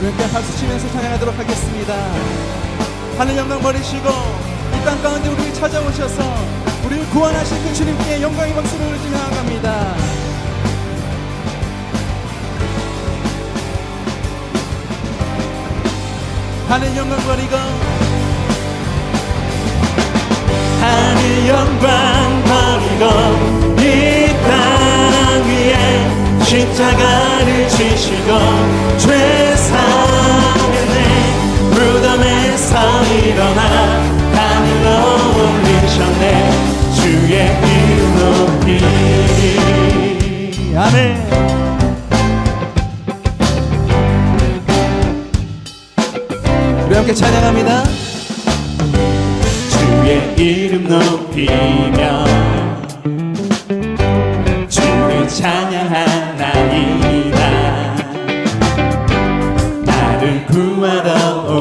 함께 박수 치면서 찬양하도록 하겠습니다. 하늘 영광 버리시고 이 땅 가운데 우리를 찾아오셔서 우리를 구원하신 그 주님께 영광의 박수를 올리며 나아갑니다. 하늘 영광 버리고 하늘 영광 버리고 이땅 위에 십자가를 지시고 죄사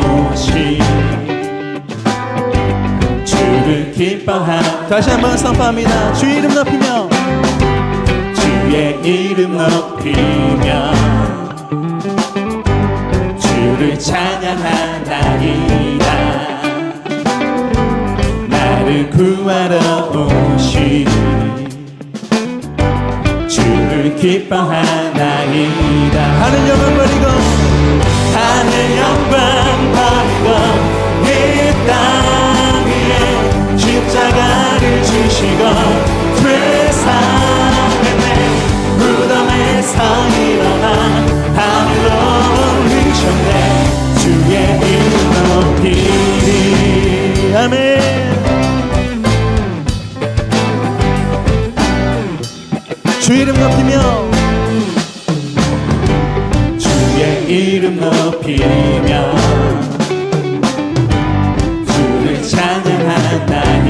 오신 주를 기뻐하 다시 한번 선포합니다. 주 이름 높이며. 주의 이름 높이며 주를 찬양하나이다. 나를 구하러 오신 주를 기뻐하나이다. 하늘 영광 버리고. 하늘 영광 버리 찬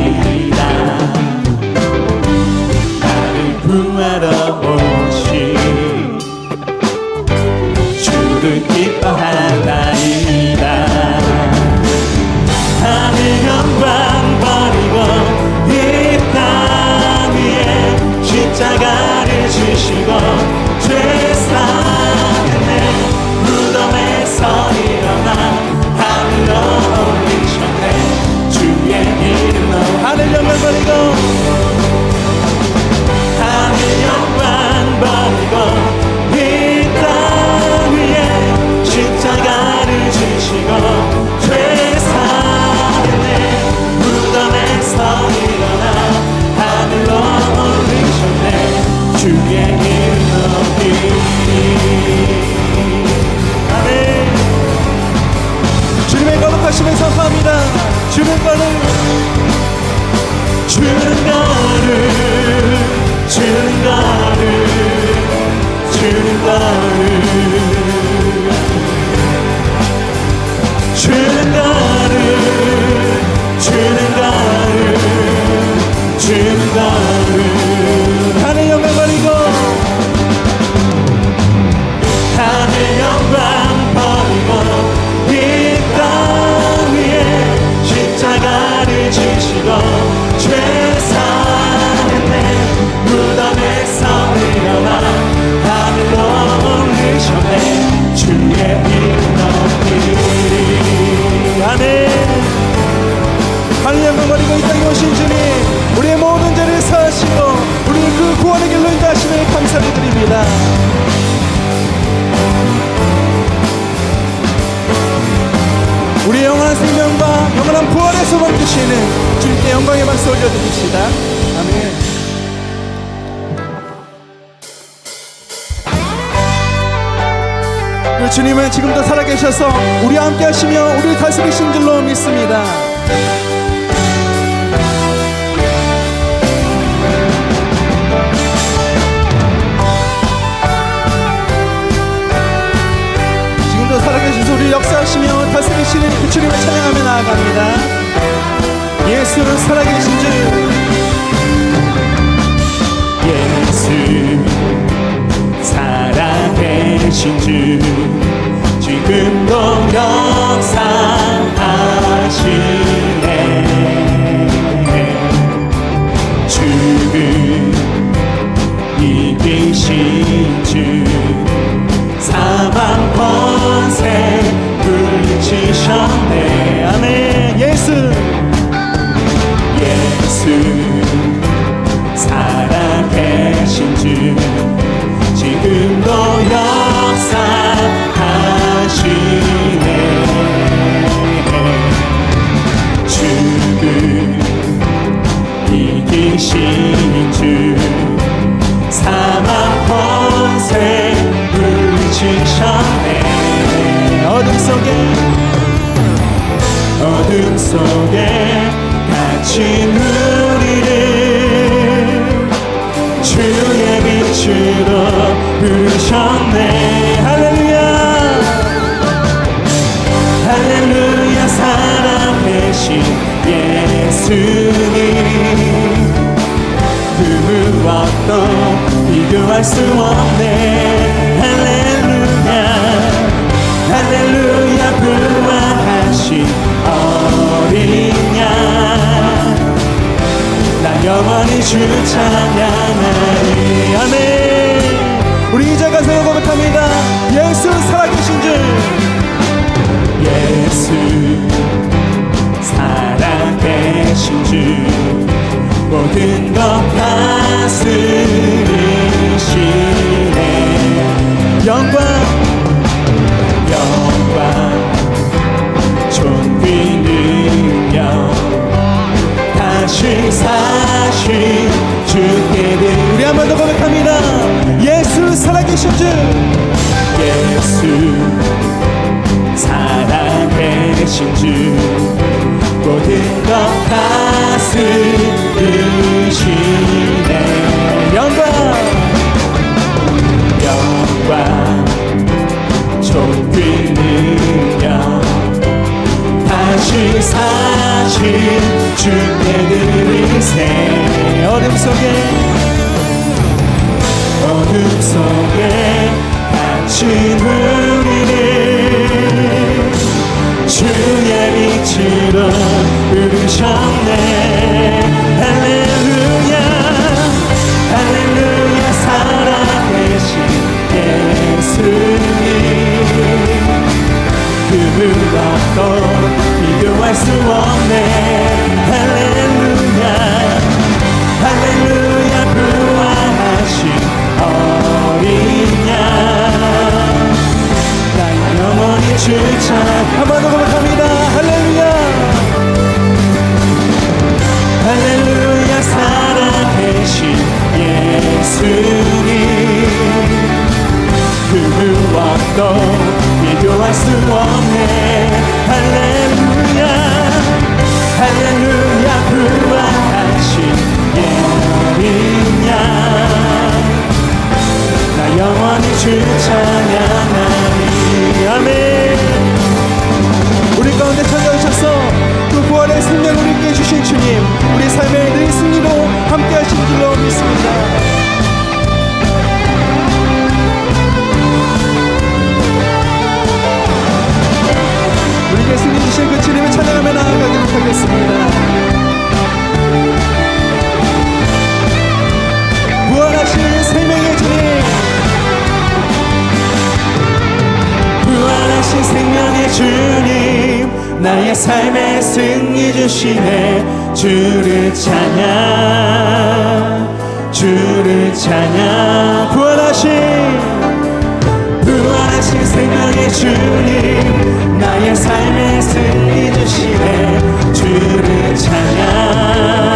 주 그 주님은 지금도 살아계셔서 우리와 함께 하시며 우리를 다스리신 줄로 믿습니다. 지금도 살아계셔서 우리 역사하시며 다스리시는 그 주님을 찬양하며 나아갑니다. 예수는 살아계신 주 예수 살아계신 주 지금도 역사 부르셨네. 할렐루야. 할렐루야 살아계신 예수님. 그 무엇도 비교할 수 없네. 할렐루야. 할렐루야 부활하신 어린 양나 영원히 주 찬양하리 아멘 우리 이제 가서 고백합니다. 예수 살아계신 줄. 예수 살아계신 주 모든 것 다스리시네. 영광 영광. 존귀 능력 다시 사신 주께 우리 한 번 더 고백합니다 살아계신 줄 예수 살아계신 주. 모든 것 다스리시네. 영광. 영광. 존귀 능력. 다시 사신 주께 드 부르셨네. 할렐루야. 할렐루야. 살아계신 예수님. 그 무엇도 비교할 수 없네. 할렐루야. 할렐루야. 부활하신 어린 양나 영원히 주 찬양 한번더 주시네 주를 찬양 주를 찬양. 부활하신 부활하신 생명의 주님 나의 삶의 승리 주시네. 주를 찬양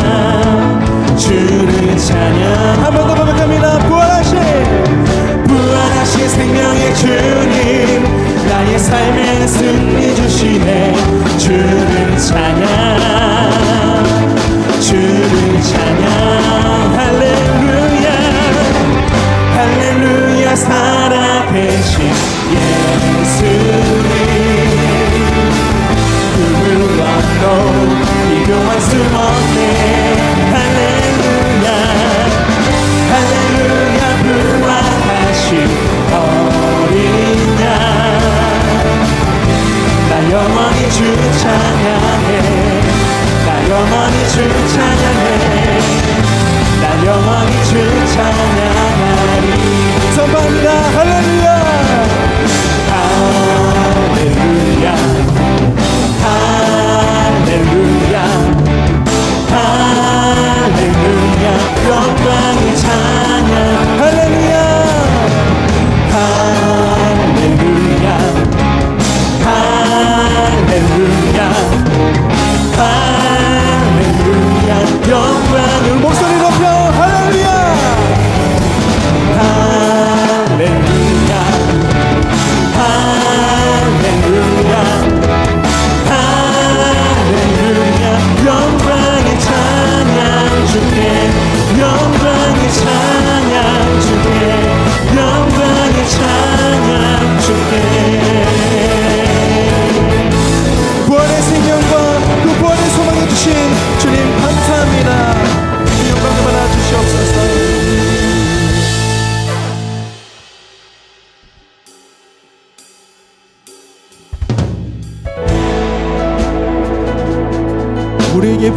주를 찬양. 한 번 더 고백합니다. 부활하신 부활하신 생명의 주님 나의 삶의 승리 주시네. 주를 찬양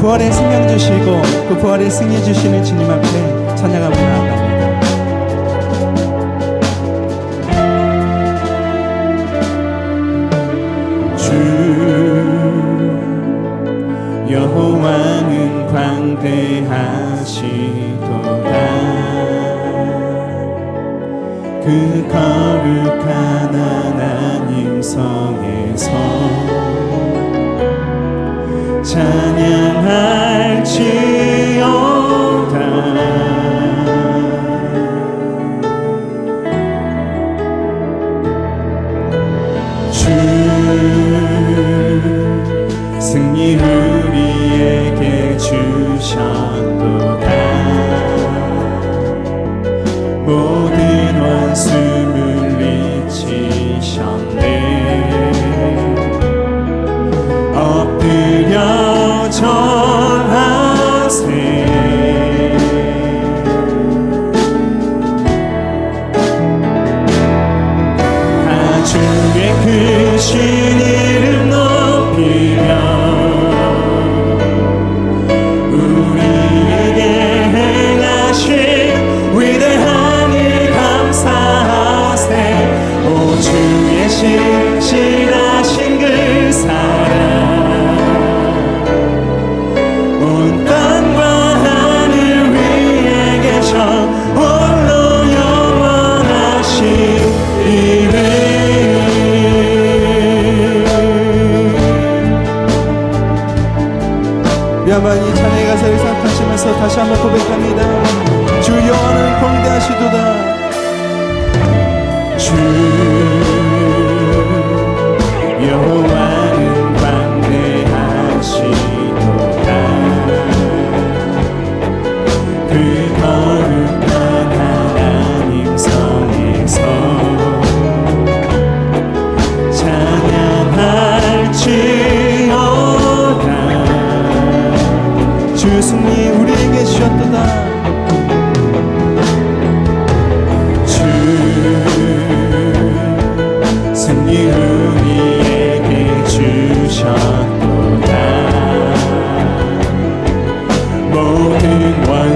부활의 생명 주시고 그 부활의 승리 주시는 주님 앞에 찬양하고 나아갑니다. 여호와는 광대하시도다 그 거룩한 하나님 성에서 찬양 지어다. 주 승리 우리에게 주셨도다 모든 원수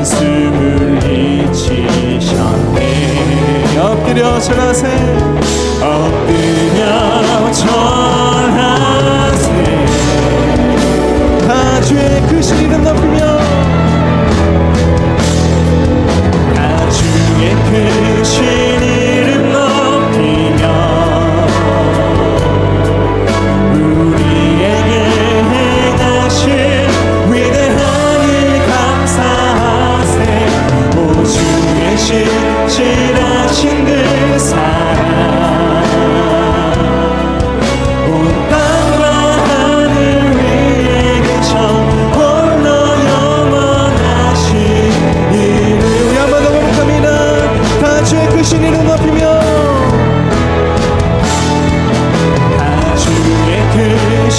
숨을 잊히셨네. 엎드려 전하세. 엎드려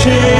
change.